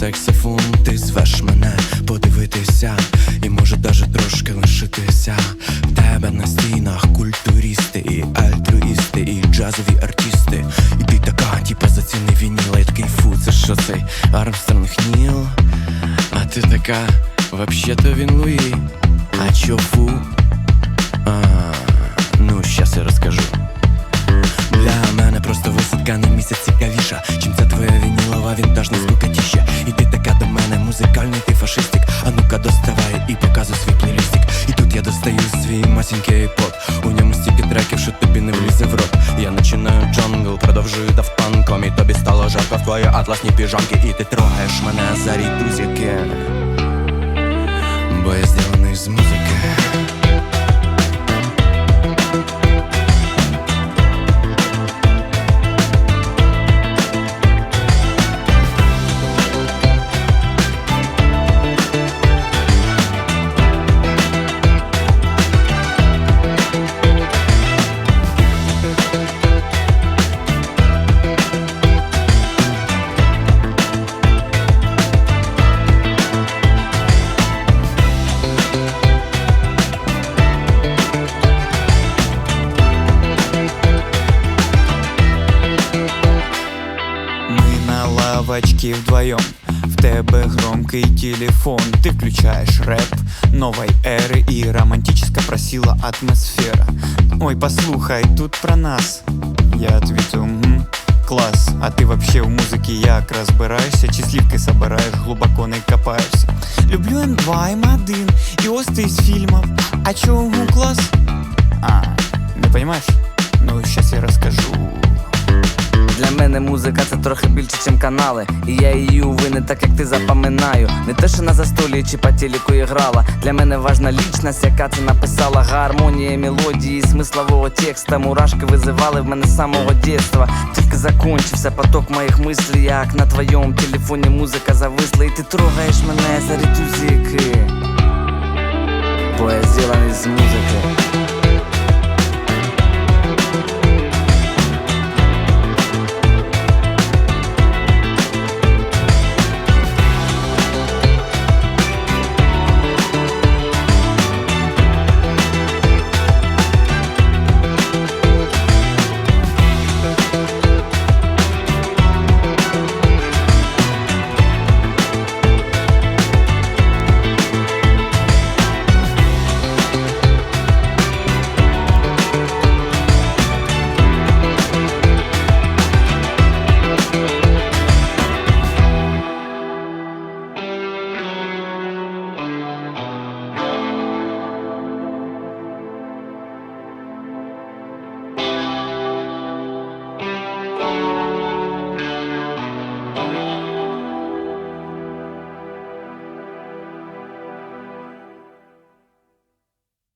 Сексофон, ти звеш мене подивитися, і може даже трошки лишитися. В тебе на стінах культуристи, і альтруїсти, і джазові артисти. І ти така, типа заціни вініла, я такий фу, це що цей Армстронг Ніл А ти така, вообще-то він Луї. А чо фу? А, ну щас я розкажу. Для мене просто висадка на місяць цікавіша, чим це твоя війна вінілова вінтажна скукатіща І ти така до мене музикальний ти фашистик. А ну-ка доставай і показуй свій плейлістик. І тут я достаю свій масінький айпод У ньому стільки треків, що тобі не влізе в рот. Я починаю джангл, продовжую давпанком І тобі стало жарко в твої атласні піжамки І ти трогаєш мене за рітузики Бо я зроблений з музики Мы на лавочке вдвоем В тебе громкий телефон Ты включаешь рэп новой эры И романтическо просила атмосфера Ой, послухай, тут про нас Я ответил, угу, класс А ты вообще в музыке як розбираєшся Чи слівки собираєш, глибоко не копаєшся Люблю М2, М1 І ости із фільмів А чо угу, клас? А, не понимаешь? Ну, сейчас я расскажу Для мене музика це трохи більше, чим канали. І я її не так, як ти запам'ятаю. Не те, що на застолі чи по телеку грала. Для мене важна лічність, яка це написала. Гармонія, мелодії, смислового текста. Мурашки визивали в мене з самого дєтства. Тільки закончився поток моїх мислів, як на твоєму телефоні музика зависла. І ти трогаєш мене за ритузики. Бо я зроблений з музики.